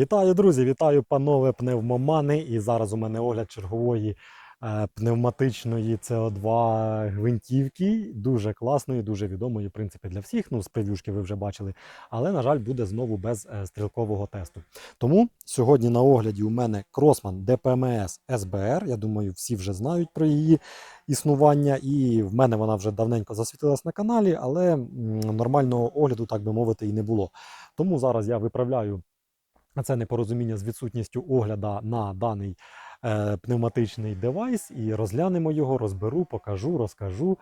Вітаю, друзі! Вітаю, панове пневмомани. І зараз у мене огляд чергової е, пневматичної СО2 гвинтівки. Дуже класної, дуже відомої, в принципі, для всіх. Ну, з прев'юшки ви вже бачили. Але, на жаль, буде знову без е, стрілкового тесту. Тому сьогодні на огляді у мене Кросман ДПМС СБР. Я думаю, всі вже знають про її існування. І в мене вона вже давненько засвітилась на каналі, але нормального огляду, так би мовити, і не було. Тому зараз я виправляю це непорозуміння з відсутністю огляда на даний е, пневматичний девайс і розглянемо його, розберу, покажу, розкажу.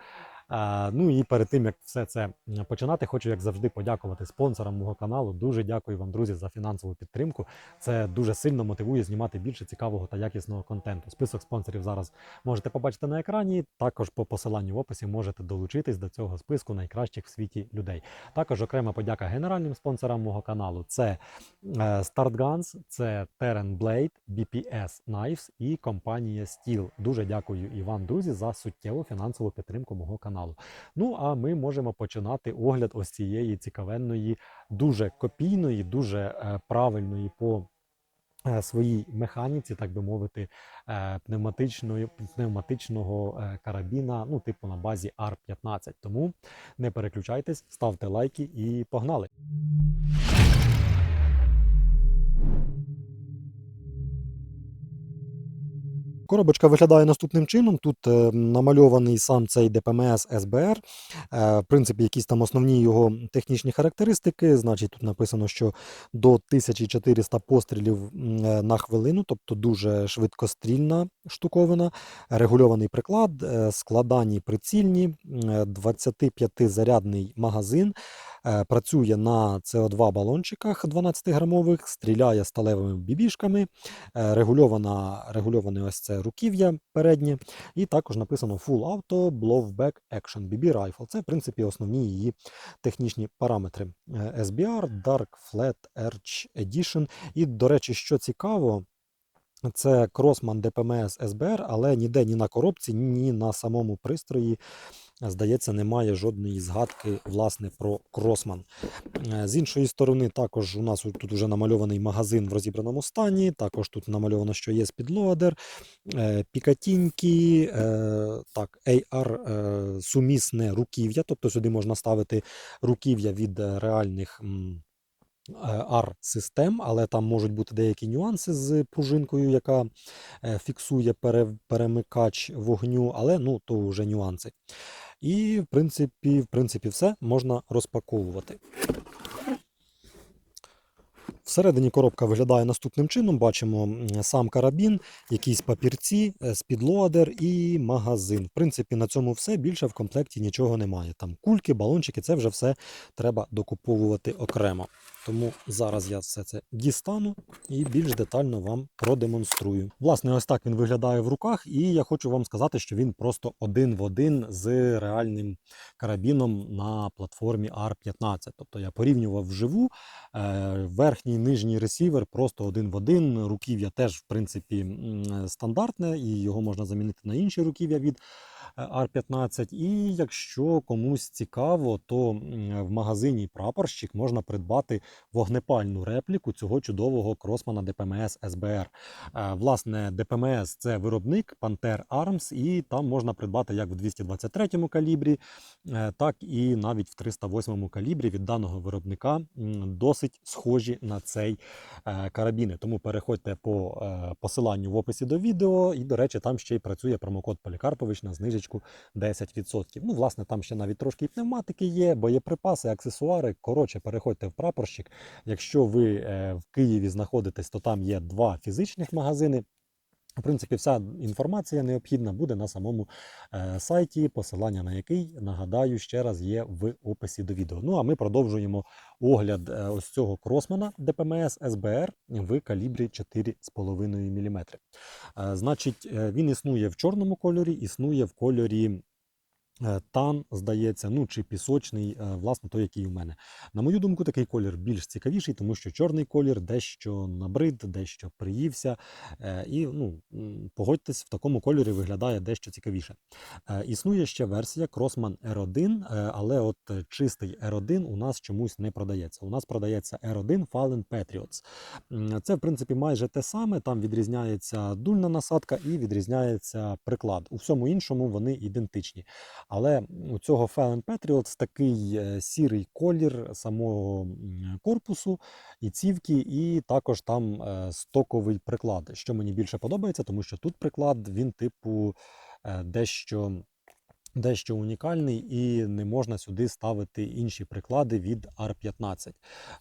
Ну і перед тим як все це починати, хочу як завжди подякувати спонсорам мого каналу. Дуже дякую вам, друзі, за фінансову підтримку. Це дуже сильно мотивує знімати більше цікавого та якісного контенту. Список спонсорів зараз можете побачити на екрані. Також по посиланню в описі можете долучитись до цього списку найкращих в світі людей. Також окрема подяка генеральним спонсорам мого каналу. Це е, Start Guns, це Terran Blade, BPS Knives і компанія Steel. Дуже дякую і вам, друзі, за суттєву фінансову підтримку мого каналу. Ну а ми можемо починати огляд ось цієї цікавенної, дуже копійної, дуже е, правильної по е, своїй механіці, так би мовити, е, пневматичної, пневматичного карабіна, ну, типу на базі R15. Тому не переключайтесь, ставте лайки і погнали! Коробочка виглядає наступним чином. Тут е, намальований сам цей ДПМС СБР. Е, в принципі, якісь там основні його технічні характеристики. Значить, тут написано, що до 1400 пострілів е, на хвилину, тобто дуже швидкострільна штуковина, регульований приклад, складані прицільні, м, е, 25-зарядний магазин. Е, Працює на СО2 балончиках 12-грамових, стріляє сталевими бібішками, е, регульована, регульоване ось це руків'я переднє, і також написано Full Auto Blowback Action BB Rifle. Це, в принципі, основні її технічні параметри. Е, SBR, Dark Flat Arch Edition. І, до речі, що цікаво, це Crossman DPMS SBR, але ніде ні на коробці, ні на самому пристрої, здається, немає жодної згадки власне про Crossman. Е, З іншої сторони, також у нас тут вже намальований магазин в розібраному стані. Також тут намальовано, що є спідлоадер, е, пікатіньки, е, так, AR сумісне руків'я, тобто сюди можна ставити руків'я від реальних. R-систем, але там можуть бути деякі нюанси з пружинкою, яка фіксує перемикач вогню, але ну, то вже нюанси. І, в принципі, в принципі, все можна розпаковувати. Всередині коробка виглядає наступним чином. Бачимо сам карабін, якісь папірці, е, спідлоадер і магазин. В принципі, на цьому все. Більше в комплекті нічого немає. Там кульки, балончики, це вже все треба докуповувати окремо. Тому зараз я все це дістану і більш детально вам продемонструю. Власне, ось так він виглядає в руках, і я хочу вам сказати, що він просто один в один з реальним карабіном на платформі R15. Тобто я порівнював вживу. Е, Верхній нижній ресівер просто один в один. Руків'я теж, в принципі, стандартне, і його можна замінити на інші руків'я від е, R15. І якщо комусь цікаво, то в магазині прапорщик можна придбати вогнепальну репліку цього чудового кросмана ДПМС СБР. Е, Власне, ДПМС це виробник Panther Arms, і там можна придбати як в 223 калібрі, е, так і навіть в 308 калібрі від даного виробника досить схожі на цей е, карабіни. Тому переходьте по посиланню в описі до відео. І, до речі, там ще й працює промокод Полікарпович на знижечку 10%. Ну, власне, там ще навіть трошки і пневматики є, боєприпаси, аксесуари. Коротше, переходьте в прапорщик. Якщо ви е, в Києві знаходитесь, то там є два фізичних магазини. В принципі, вся інформація необхідна буде на самому е, сайті, посилання на який, нагадаю, ще раз є в описі до відео. Ну а ми продовжуємо огляд е, ось цього кросмана ДПМС СБР в калібрі 4,5 мм. Е, значить, він існує в чорному кольорі, існує в кольорі тан, здається, ну чи пісочний, е, власне, той, який у мене. На мою думку, такий колір більш цікавіший, тому що чорний колір дещо набрид, дещо приївся. е, І ну, погодьтесь, в такому кольорі виглядає дещо цікавіше. Е, Існує ще версія Crossman R1, е, але от е, чистий R1 у нас чомусь не продається. У нас продається R1 Fallen Patriots. Це, в принципі, майже те саме. Там відрізняється дульна насадка і відрізняється приклад. У всьому іншому вони ідентичні. Але у цього Fallen Patriots такий е, сірий колір самого корпусу і цівки, і також там е, стоковий приклад, що мені більше подобається, тому що тут приклад він типу е, дещо. Дещо унікальний і не можна сюди ставити інші приклади від R15.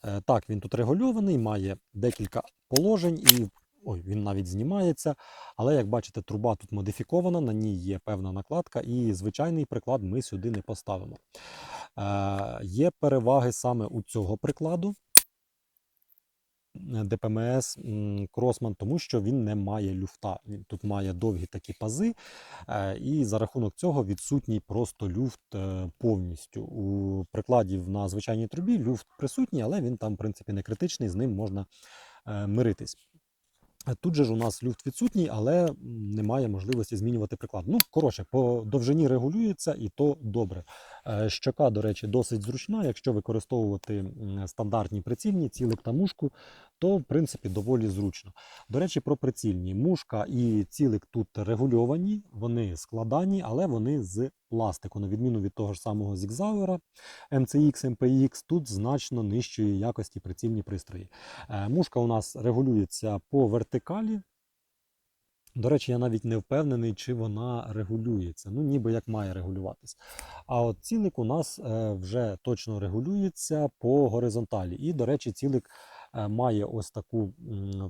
Е, Так, він тут регульований, має декілька положень і ой, він навіть знімається. Але як бачите, труба тут модифікована, на ній є певна накладка, і звичайний приклад ми сюди не поставимо. Е, Є переваги саме у цього прикладу. е, ДПМС Кросман, тому що він не має люфта. Він тут має довгі такі пази, е, і за рахунок цього відсутній просто люфт е, повністю. У прикладів на звичайній трубі люфт присутній, але він там, в принципі, не критичний, з ним можна миритись. Тут же ж у нас люфт відсутній, але немає можливості змінювати приклад. Ну, коротше, по довжині регулюється і то добре. Е, Щока, до речі, досить зручна. Якщо використовувати стандартні прицільні, цілик та мушку, то в принципі доволі зручно. До речі, про прицільні. Мушка і цілик тут регульовані, вони складані, але вони з пластику. На відміну від того ж самого Zigzauer, MCX, MPX, тут значно нижчої якості прицільні пристрої. Е, Мушка у нас регулюється по вертикалі. До речі, я навіть не впевнений, чи вона регулюється. Ну, ніби як має регулюватись. А от цілик у нас е, вже точно регулюється по горизонталі. І, до речі, цілик має ось таку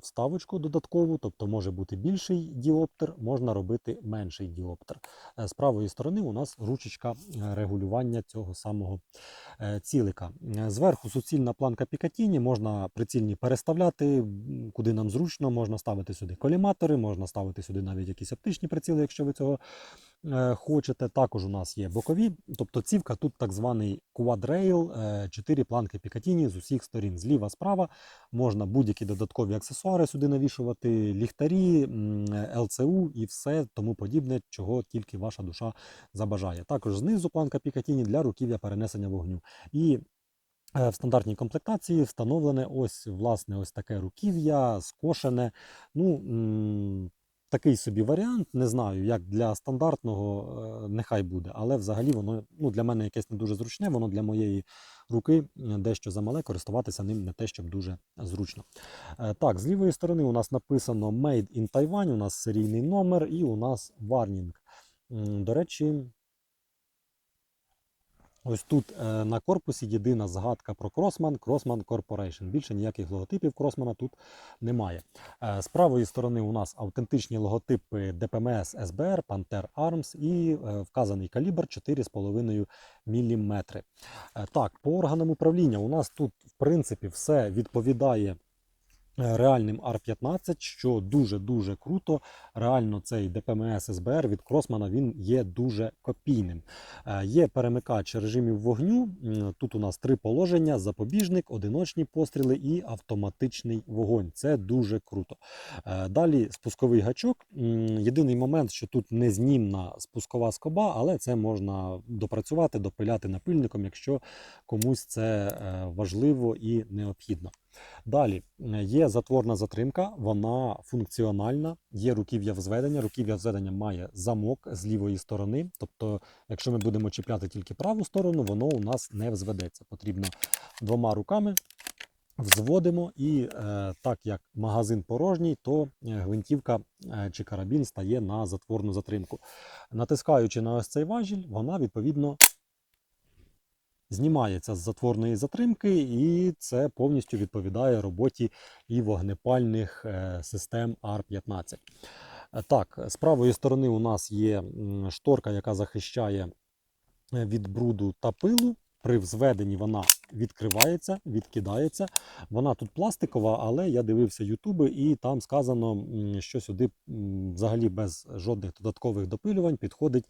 вставочку додаткову, тобто може бути більший діоптер, можна робити менший діоптер. Е, З правої сторони у нас ручечка е, регулювання цього самого е, цілика. Е, Зверху суцільна планка Пікатіні, можна прицільні переставляти, куди нам зручно, можна ставити сюди коліматори, можна ставити сюди навіть якісь оптичні приціли, якщо ви цього е, хочете. Також у нас є бокові, тобто цівка тут так званий квадрейл, 4 планки Пікатіні з усіх сторін. Зліва, справа можна будь-які додаткові аксесуари сюди навішувати, ліхтарі, ЛЦУ і все тому подібне, чого тільки ваша душа забажає. Також знизу планка Пікатіні для руків'я перенесення вогню. І е, в стандартній комплектації встановлене ось власне ось таке руків'я, скошене. Ну, такий собі варіант. Не знаю, як для стандартного е, нехай буде, але взагалі воно ну, для мене якесь не дуже зручне, воно для моєї руки е, дещо замале, користуватися ним не те, щоб дуже зручно. Е, Так, з лівої сторони у нас написано Made in Taiwan, у нас серійний номер і у нас warning. До речі, ось тут е, на корпусі єдина згадка про Crossman, Crossman Corporation. Більше ніяких логотипів Crossman тут немає. Е, З правої сторони у нас автентичні логотипи DPMS SBR, Panther Arms і е, вказаний калібр 4,5 мм. Так, по органам управління у нас тут, в принципі, все відповідає реальним R15, що дуже-дуже круто. Реально цей DPMS SBR від Кросмана він є дуже копійним. Е, Є перемикач режимів вогню. Тут у нас три положення: запобіжник, одиночні постріли і автоматичний вогонь. Це дуже круто. Е, Далі спусковий гачок. Єдиний момент, що тут незнімна спускова скоба, але це можна допрацювати, допиляти напильником, якщо комусь це е, важливо і необхідно. Далі е, є затворна затримка, вона функціональна, є руків'я взведення. Руків'я взведення має замок з лівої сторони. Тобто, якщо ми будемо чіпляти тільки праву сторону, воно у нас не взведеться. Потрібно двома руками взводимо, і е, так як магазин порожній, то е, гвинтівка е, чи карабін стає на затворну затримку. Натискаючи на ось цей важіль, вона відповідно знімається з затворної затримки, і це повністю відповідає роботі і вогнепальних е, систем R15. Е, Так, з правої сторони у нас є шторка, яка захищає е, від бруду та пилу. При взведенні вона відкривається, відкидається. Вона тут пластикова, але я дивився ютуби, і там сказано, що сюди взагалі без жодних додаткових допилювань підходить е,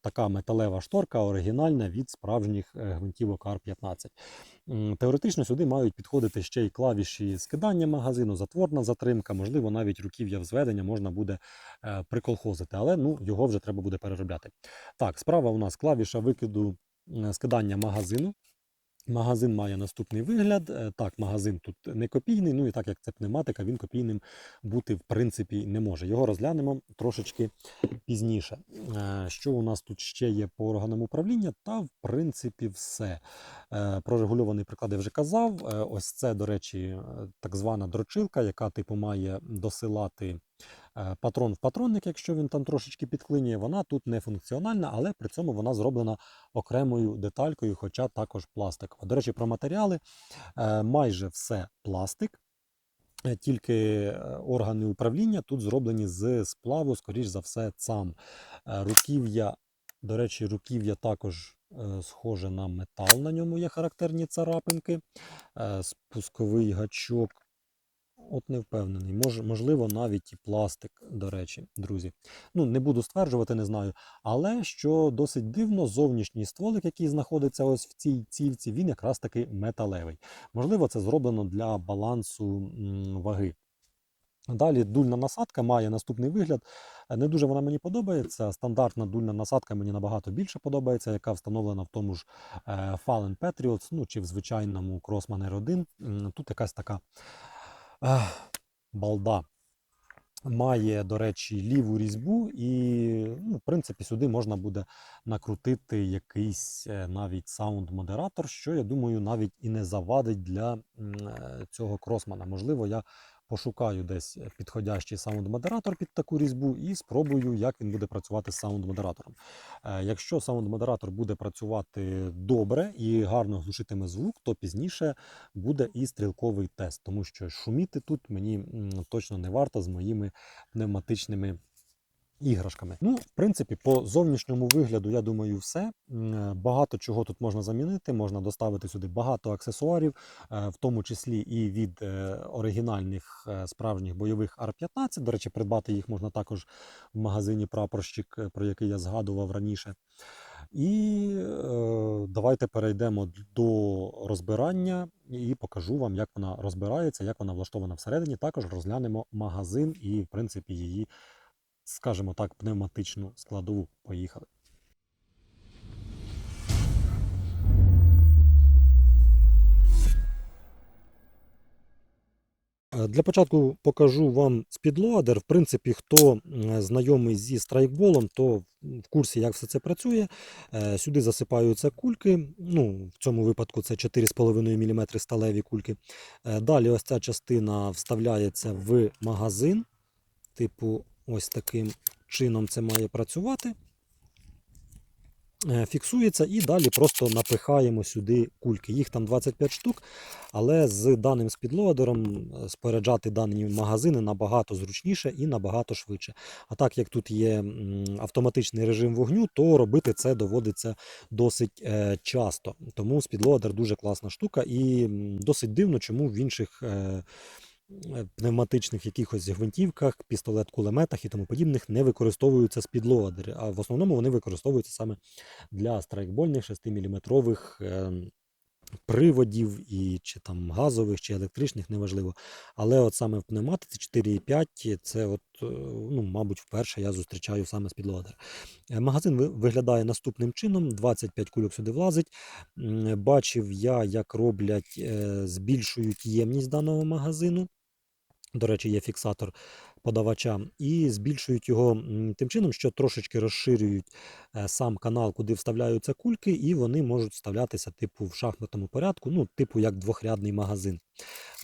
така металева шторка оригінальна від справжніх е, гвинтівок R15. Теоретично сюди мають підходити ще й клавіші скидання магазину, затворна затримка, можливо, навіть руків'я взведення можна буде е, приколхозити, але ну, його вже треба буде переробляти. Так, справа у нас клавіша викиду скидання магазину. Магазин має наступний вигляд. Е, Так, магазин тут не копійний, ну і так як це пневматика, він копійним бути в принципі не може. Його розглянемо трошечки пізніше. Е, Що у нас тут ще є по органам управління? Та в принципі все. Е, Про регульований приклад я вже казав. Е, Ось це, до речі, е, так звана дрочилка, яка типу має досилати е, патрон в патронник, якщо він там трошечки підклинює. Вона тут не функціональна, але при цьому вона зроблена окремою деталькою, хоча також пластикова. До речі, про матеріали Е, майже все пластик. е, Тільки е, органи управління тут зроблені з сплаву, скоріш за все, цам. Е, Руків'я, до речі, руків'я також е, схоже на метал, на ньому є характерні царапинки. Е, Спусковий гачок. От не впевнений. Мож, можливо, навіть і пластик, до речі, друзі. Ну, не буду стверджувати, не знаю. Але що досить дивно, зовнішній стволик, який знаходиться ось в цій цівці, він якраз таки металевий. Можливо, це зроблено для балансу ваги. Далі дульна насадка має наступний вигляд. Не дуже вона мені подобається. Стандартна дульна насадка мені набагато більше подобається, яка встановлена в тому ж е, Fallen Patriots, ну чи в звичайному Crossman R1. Тут якась така балда. Має, до речі, ліву різьбу, і, ну, в принципі, сюди можна буде накрутити якийсь е, навіть саунд-модератор, що, я думаю, навіть і не завадить для е, цього кросмана. Можливо, я пошукаю десь підходящий саунд-модератор під таку різьбу і спробую, як він буде працювати з саунд-модератором. Е, Якщо саунд-модератор буде працювати добре і гарно глушитиме звук, то пізніше буде і стрілковий тест, тому що шуміти тут мені точно не варто з моїми пневматичними іграшками. Ну, в принципі, по зовнішньому вигляду, я думаю, все. Е, Багато чого тут можна замінити, можна доставити сюди багато аксесуарів, е, в тому числі і від е, оригінальних справжніх бойових Ар-15. До речі, придбати їх можна також в магазині Прапорщик, про який я згадував раніше. І е, давайте перейдемо до розбирання і покажу вам, як вона розбирається, як вона влаштована всередині. Також розглянемо магазин і, в принципі, її, скажімо так, пневматичну складову. Поїхали. Е, Для початку покажу вам спідлоадер. В принципі, хто знайомий зі страйкболом, то в курсі, як все це працює. Е, Сюди засипаються кульки. Ну, в цьому випадку це 4,5 мм сталеві кульки. Е, Далі ось ця частина вставляється в магазин. Типу, ось таким чином це має працювати. Е, Фіксується і далі просто напихаємо сюди кульки. Їх там 25 штук, але з даним спідлоадером е, споряджати дані магазини набагато зручніше і набагато швидше. А так як тут є автоматичний режим вогню, то робити це доводиться досить е, часто. Тому спідлоадер дуже класна штука і досить дивно, чому в інших. Е, Пневматичних якихось гвинтівках, пістолет-кулеметах і тому подібних не використовуються спідлоадери, а в основному вони використовуються саме для страйкбольних 6-мм приводів, і чи там газових, чи електричних, неважливо. Але от саме в пневматиці 4,5 це, от, е, ну, мабуть, вперше я зустрічаю саме спідлоадер. Е, Магазин виглядає наступним чином: 25 кульок сюди влазить. Бачив я, як роблять, збільшують ємність даного магазину. До речі, є фіксатор подавача, і збільшують його тим чином, що трошечки розширюють е, сам канал, куди вставляються кульки, і вони можуть вставлятися типу в шахматному порядку, ну, типу як двохрядний магазин.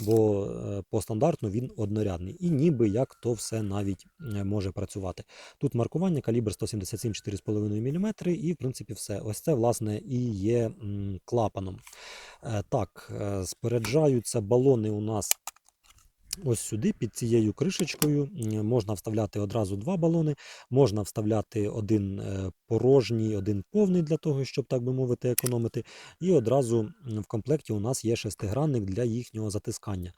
Бо е, по стандартну він однорядний. І ніби як то все навіть е, може працювати. Тут маркування калібр 177 4,5 мм, і в принципі все. Ось це, власне, і є клапаном. Так, споряджаються балони у нас Ось сюди, під цією кришечкою, можна вставляти одразу два балони, можна вставляти один е, порожній, один повний для того, щоб, так би мовити, економити. І одразу в комплекті у нас є шестигранник для їхнього затискання.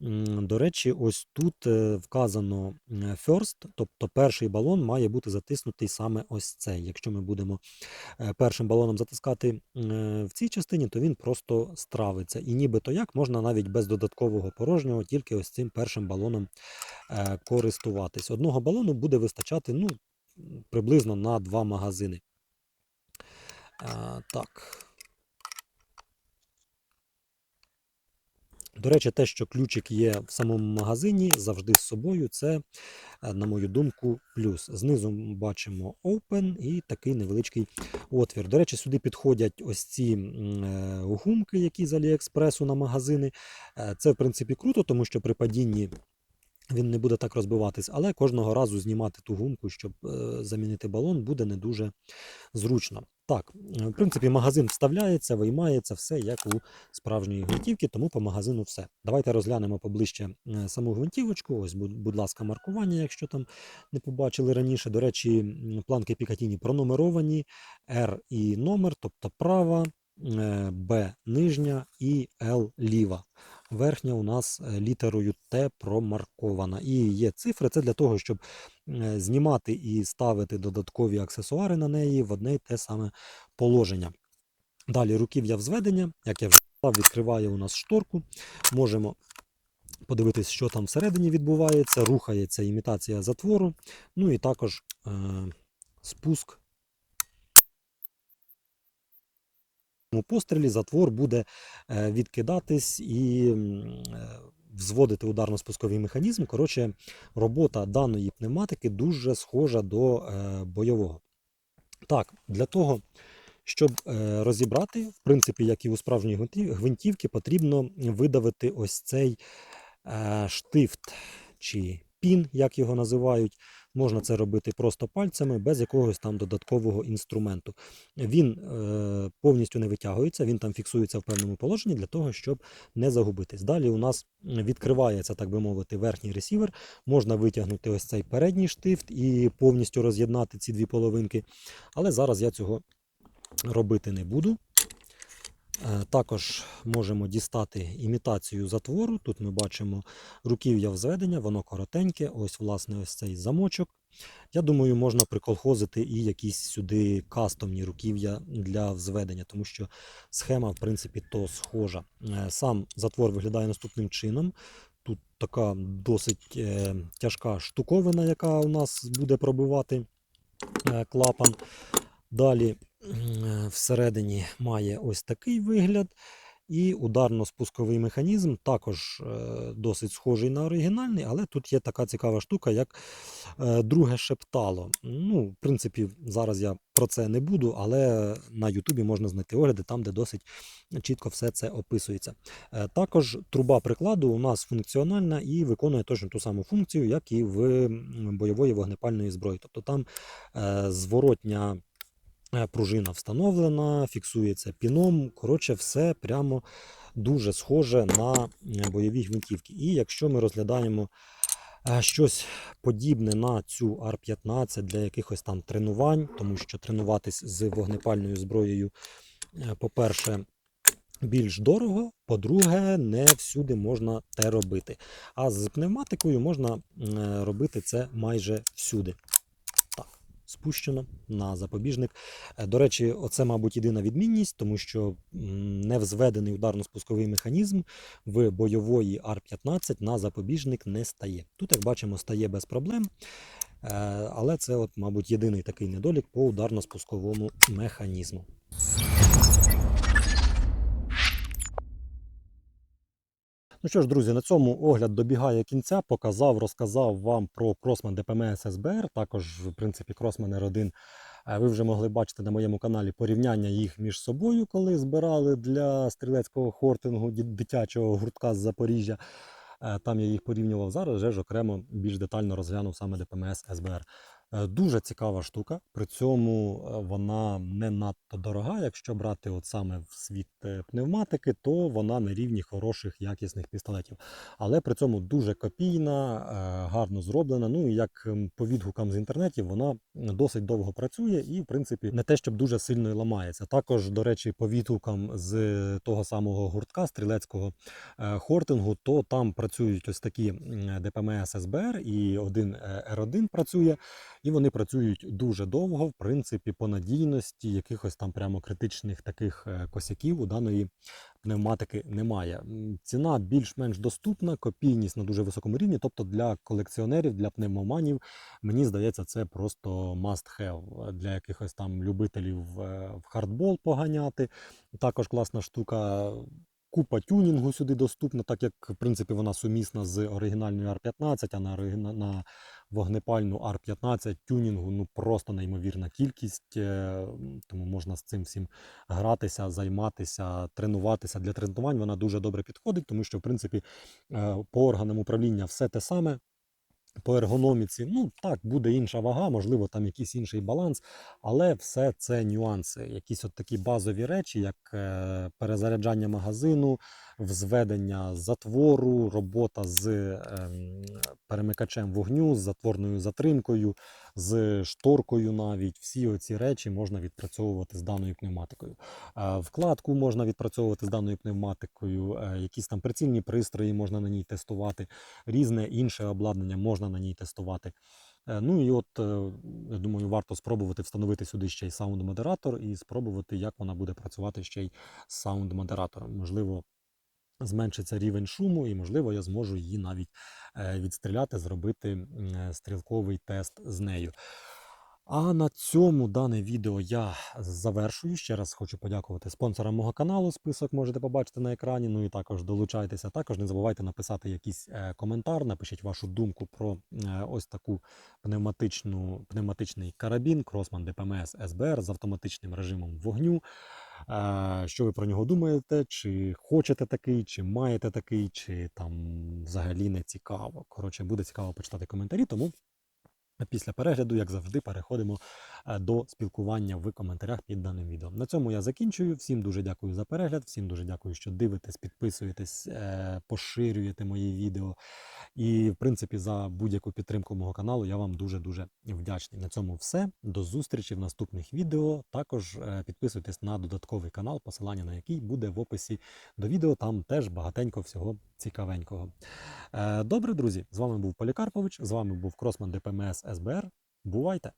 До речі, ось тут е, вказано м, first, тобто перший балон має бути затиснутий саме ось цей. Якщо ми будемо е, першим балоном затискати е, в цій частині, то він просто стравиться. І нібито як можна навіть без додаткового порожнього, тільки ось цим першим балоном е, користуватись. Одного балону буде вистачати ну, приблизно на два магазини. Е, Так. До речі, те, що ключик є в самому магазині завжди з собою, це, е, на мою думку, плюс. Знизу бачимо Open і такий невеличкий отвір. До речі, сюди підходять ось ці е, гумки, які з Аліекспресу на магазини. Е, Це, в принципі, круто, тому що при падінні він не буде так розбиватись, але кожного разу знімати ту гумку, щоб замінити балон, буде не дуже зручно. Так, е, в принципі, магазин вставляється, виймається, все як у справжньої гвинтівки, тому по магазину все. Давайте розглянемо поближче е, саму гвинтівочку. Ось, будь, ласка, маркування, якщо там не побачили раніше. До речі, планки Пікатіні пронумеровані, R і номер, тобто права, е, Б нижня і L ліва. Верхня у нас е, літерою Т промаркована. І є цифри. Це для того, щоб е, знімати і ставити додаткові аксесуари на неї в одне й те саме положення. Далі руків'я взведення, як я вже сказав, відкриває у нас шторку. Можемо подивитись, що там всередині відбувається. Рухається імітація затвору. Ну і також е, спуск. У пострілі затвор буде е, відкидатись і е, взводити ударно-спусковий механізм. Коротше, робота даної пневматики дуже схожа до е, бойового. Так, для того, щоб розібрати, в принципі, як і у справжній гвинтів- гвинтівки, потрібно видавити ось цей штифт чи пін, як його називають. Можна це робити просто пальцями, без якогось там додаткового інструменту. Він е, повністю не витягується, він там фіксується в певному положенні для того, щоб не загубитись. Далі у нас відкривається, так би мовити, верхній ресівер. Можна витягнути ось цей передній штифт і повністю роз'єднати ці дві половинки. Але зараз я цього робити не буду. Е, Також можемо дістати імітацію затвору. Тут ми бачимо руків'я взведення, воно коротеньке. Ось, власне, ось цей замочок. Я думаю, можна приколхозити і якісь сюди кастомні руків'я для взведення, тому що схема, в принципі, то схожа. Е, Сам затвор виглядає наступним чином. Тут така досить е, тяжка штуковина, яка у нас буде пробивати клапан. Далі всередині має ось такий вигляд. І ударно-спусковий механізм також е, досить схожий на оригінальний, але тут є така цікава штука, як е, друге шептало. Ну, в принципі, зараз я про це не буду, але на Ютубі можна знайти огляди там, де досить чітко все це описується. Е, також труба прикладу у нас функціональна і виконує точно ту саму функцію, як і в бойової вогнепальної зброї. Тобто там е, зворотня е, пружина встановлена, фіксується піном. Коротше, все прямо дуже схоже на е, бойові гвинтівки. І якщо ми розглядаємо е, щось подібне на цю R15 для якихось там тренувань, тому що тренуватись з вогнепальною зброєю, е, по-перше, більш дорого, по-друге, не всюди можна те робити. А з пневматикою можна е, робити це майже всюди. Спущено на запобіжник. Е, До речі, оце, мабуть, єдина відмінність, тому що не взведений ударно-спусковий механізм в бойової Ар-15 на запобіжник не стає. Тут, як бачимо, стає без проблем. Е, Але це, от, мабуть, єдиний такий недолік по ударно-спусковому механізму. Ну що ж, друзі, на цьому огляд добігає кінця. Показав, розказав вам про Crossman DPMS SBR. Також, в принципі, Crossman R1 е, ви вже могли бачити на моєму каналі порівняння їх між собою, коли збирали для стрілецького хортингу дитячого гуртка з Запоріжжя. Е, Там я їх порівнював зараз, вже ж окремо більш детально розглянув саме DPMS SBR. Е, Дуже цікава штука, при цьому е, вона не надто дорога. Якщо брати от саме в світ е, пневматики, то вона на рівні хороших якісних пістолетів. Але при цьому дуже копійна, гарно зроблена. Ну і як по відгукам з інтернетів, вона досить довго працює і, в принципі, не те, щоб дуже сильно ламається. Також, до речі, по відгукам з того самого гуртка стрілецького хортингу, то там працюють ось такі ДПМС СБР і один е, Р1 працює. І вони працюють дуже довго, в принципі, по надійності якихось там прямо критичних таких е, косяків у даної пневматики немає. Ціна більш-менш доступна, копійність на дуже високому рівні. Тобто для колекціонерів, для пневмоманів, мені здається, це просто must have для якихось там любителів е, в хардбол поганяти. Також класна штука. Купа тюнінгу сюди доступна, так як в принципі вона сумісна з оригінальною R15, а на, на вогнепальну R15 тюнінгу ну просто неймовірна кількість, е, тому можна з цим всім гратися, займатися, тренуватися. Для тренувань вона дуже добре підходить, тому що в принципі е, по органам управління все те саме. По ергономіці, ну так, буде інша вага, можливо, там якийсь інший баланс, але все це нюанси. Якісь от такі базові речі, як е, перезаряджання магазину, взведення затвору, робота з ем, перемикачем вогню, з затворною затримкою, з шторкою навіть. Всі оці речі можна відпрацьовувати з даною пневматикою. Е, Вкладку можна відпрацьовувати з даною пневматикою, е, якісь там прицільні пристрої можна на ній тестувати, різне інше обладнання можна на ній тестувати. Е, Ну і от, я думаю, варто спробувати встановити сюди ще й саунд-модератор і спробувати, як вона буде працювати ще й з саунд-модератором. Можливо, зменшиться рівень шуму, і, можливо, я зможу її навіть е, відстріляти, зробити е, стрілковий тест з нею. А на цьому дане відео я завершую. Ще раз хочу подякувати спонсорам мого каналу. Список можете побачити на екрані. Ну і також долучайтеся. Також не забувайте написати якийсь е, коментар, напишіть вашу думку про ось таку пневматичну, пневматичний карабін Кросман ДПМС СБР з автоматичним режимом вогню. Що ви про нього думаєте? Чи хочете такий, чи маєте такий, чи там взагалі не цікаво. Коротше, буде цікаво почитати коментарі, тому після перегляду, як завжди, переходимо до спілкування в коментарях під даним відео. На цьому я закінчую. Всім дуже дякую за перегляд, всім дуже дякую, що дивитесь, підписуєтесь, е, поширюєте мої відео. І, в принципі, за будь-яку підтримку мого каналу я вам дуже-дуже вдячний. На цьому все. До зустрічі в наступних відео. Також е, підписуйтесь на додатковий канал, посилання на який буде в описі до відео. Там теж багатенько всього цікавенького. Е, Добре, друзі, з вами був Полікарпович, з вами був Кросман ДПМС СБР. Бувайте!